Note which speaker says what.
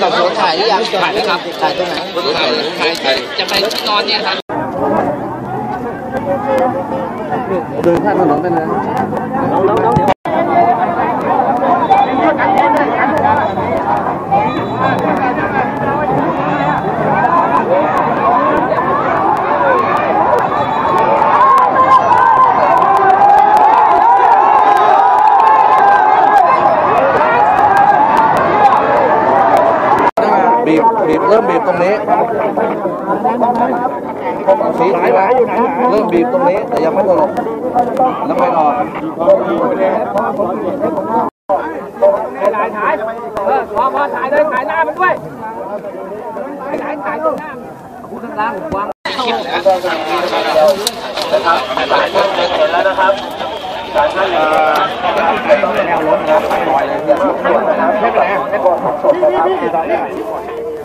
Speaker 1: สอบสว
Speaker 2: ถ่ายได้ยังถ่ายแล้ครับถ่ายตรงไหนถ่ายถ่าย
Speaker 1: จะไปที่นอนเนี่ยครับเดินข้ามถนนไปเลยแล้วแล้ว บีบบีบเริ่มบีบตรงนี้สีไหนไหนอยู่ไหนเริ่มบีบตรงนี้ แต่ยังไม่ตลกแล้วไม่ออก
Speaker 3: ถ่ายถ่ายเออพอพอถ่ายเลยถ่ายหน้ามันด้วยถ่ายถ่ายตรงหน้าพูดข้างล่างวาง
Speaker 2: รอคนอะไม่ใช่อะจำได้พี่ถ่ายผมจำกล้อง
Speaker 4: ไอ้เหี้ยทำไมเร็